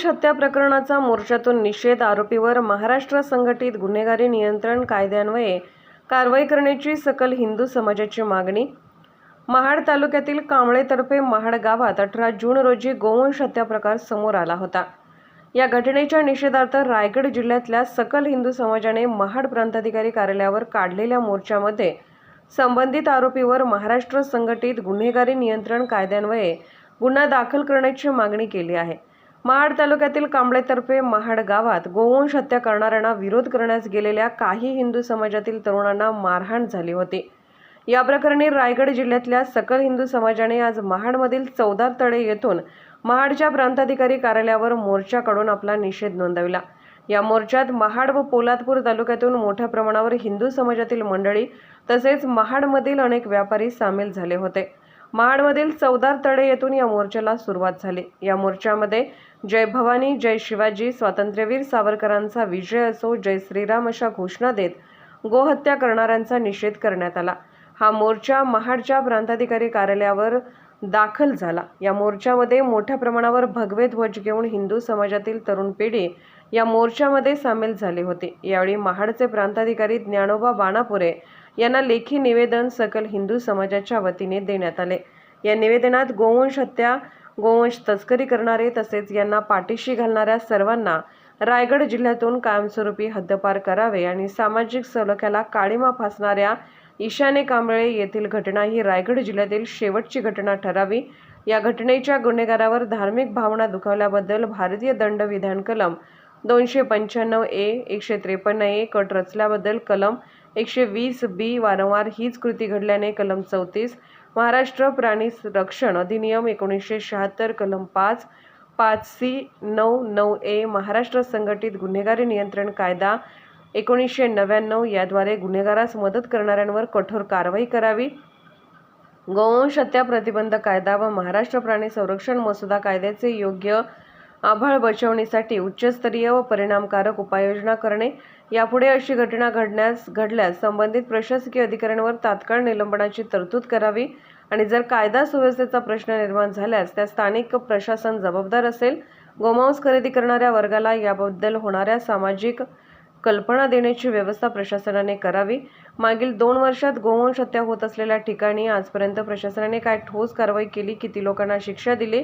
गोवंश हत्या प्रकरणाचा मोर्चातून निषेध आरोपीवर महाराष्ट्र संघटित गुन्हेगारी नियंत्रण कायद्यान्वये कारवाई करण्याची सकल हिंदू समाजाची मागणी. महाड तालुक्यातील कांबळेतर्फे महाड गावात अठरा जून रोजी गोवंश हत्या प्रकार समोर आला होता. या घटनेच्या निषेधार्थ रायगड जिल्ह्यातल्या सकल हिंदू समाजाने महाड प्रांताधिकारी कार्यालयावर काढलेल्या मोर्चामध्ये संबंधित आरोपीवर महाराष्ट्र संघटित गुन्हेगारी नियंत्रण कायद्यान्वये गुन्हा दाखल करण्याची मागणी केली आहे. महाड तालुक्यातील कांबळेतर्फे महाड गावात गोवंश हत्या करणाऱ्यांना विरोध करण्यास गेलेल्या काही हिंदू समाजातील तरुणांना मारहाण झाली होती. या प्रकरणी रायगड जिल्ह्यातल्या सकल हिंदू समाजाने आज महाडमधील चौदार तळे येथून महाडच्या प्रांताधिकारी कार्यालयावर मोर्चा काढून आपला निषेध नोंदविला. या मोर्चात महाड व पोलादपूर तालुक्यातून मोठ्या प्रमाणावर हिंदू समाजातील मंडळी तसेच महाडमधील अनेक व्यापारी सामील झाले होते. महाडमधील चौदार तडे येथून या मोर्चाला सुरुवात झाली. या मोर्चामध्ये जय भवानी जय शिवाजी स्वातंत्र्यवीर सावरकरांचा विजय असो जय श्रीराम अशा घोषणा देत गोहत्या करणाऱ्यांचा निषेध करण्यात आला. हा मोर्चा महाडच्या प्रांताधिकारी कार्यालयावर दाखल झाला. या मोर्चामध्ये मोठ्या प्रमाणावर भगवे ध्वज घेऊन हिंदू समाजातील तरुण पिढी या मोर्चामध्ये सामील झाली होती. यावेळी महाडचे प्रांताधिकारी ज्ञानोबा बाणापुरे यांना लेखी निवेदन सकल हिंदू समाजाच्या वतीने देण्यात आले. या निवेदनात गोवंश हत्या गोवंश तस्करी करणारे तसेच यांना पाठीशी घालणाऱ्या सर्वांना रायगड जिल्ह्यातून कायमस्वरूपी हद्दपार करावे आणि सामाजिक सलोख्याला काळीमा फासणाऱ्या ईशाने कांबळे येथील घटना ही रायगड जिल्ह्यातील शेवटची घटना ठरावी. या घटनेच्या गुन्हेगारावर धार्मिक भावना दुखावल्याबद्दल भारतीय दंड विधान कलम दोनशे पंच्याण्णव ए एकशे त्रेपन्न ए कट रचल्याबद्दल कलम एकशे वीस बी वारंवार हीच कृती घडल्याने कलम चौतीस महाराष्ट्र प्राणी रक्षण अधिनियम एकोणीसशे शहात्तर कलम पाच पाच सी नऊ नऊ ए महाराष्ट्र संघटित गुन्हेगारी नियंत्रण कायदा एकोणीसशे नव्याण्णव याद्वारे गुन्हेगारास मदत करणाऱ्यांवर कठोर कारवाई करावी. गोवंश हत्या प्रतिबंध कायदा व महाराष्ट्र प्राणी संरक्षण मसुदा कायद्याचे योग्य आभाळ बचावणीसाठी उच्चस्तरीय व परिणामकारक उपाययोजना करणे. यापुढे अशी घटना घडण्यास घडल्यास संबंधित प्रशासकीय अधिकाऱ्यांवर तात्काळ निलंबनाची तरतूद करावी आणि जर कायदा सुव्यवस्थेचा प्रश्न निर्माण झाल्यास त्या स्थानिक प्रशासन जबाबदार असेल. गोमांस खरेदी करणाऱ्या वर्गाला याबद्दल होणाऱ्या सामाजिक कल्पना देण्याची व्यवस्था प्रशासनाने करावी. मागील दोन वर्षात गोवंश हत्या होत असलेल्या ठिकाणी आजपर्यंत प्रशासनाने काय ठोस कारवाई केली? किती लोकांना शिक्षा दिली?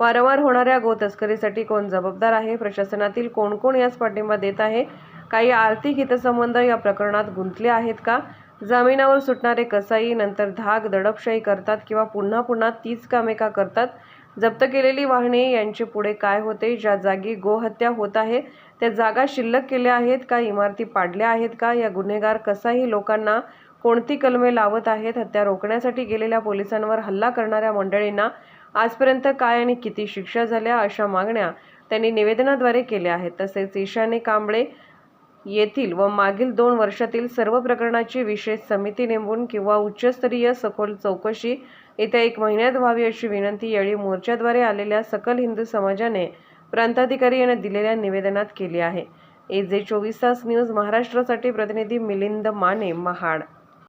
वारंवार होणाऱ्या गो तस्करीसाठी कोण जबाबदार आहे? प्रशासनातील कोण कोण यास पाठिंबा देत आहे? काही आर्थिक हितसंबंध या प्रकरणात गुंतले आहेत का? जमिनावर सुटणारे कसाई नंतर धाक दडपशाही करतात किंवा पुन्हा पुन्हा तीच कामे का करतात? जप्त केलेली वाहने यांचे पुढे काय होते? ज्या जागी गोहत्या होत आहे त्या जागा शिल्लक केल्या आहेत का? इमारती पाडल्या आहेत का? या गुन्हेगार कसाही लोकांना कोणती कलमे लावत आहेत? हत्या रोखण्यासाठी गेलेल्या पोलिसांवर हल्ला करणाऱ्या मंडळींना आजपर्यंत काय आणि किती शिक्षा झाल्या अशा मागण्या त्यांनी निवेदनाद्वारे केल्या आहेत. तसेच ईशाने कांबळे येथील व मागील दोन वर्षातील सर्व प्रकरणाची विशेष समिती नेमून किंवा उच्चस्तरीय सखोल चौकशी येत्या एक महिन्यात व्हावी अशी विनंती यावेळी मोर्चाद्वारे आलेल्या सकल हिंदू समाजाने प्रांताधिकारी यांना दिलेल्या निवेदनात केली आहे. ए जे चोवीस तास न्यूज महाराष्ट्रासाठी प्रतिनिधी मिलिंद माने महाड.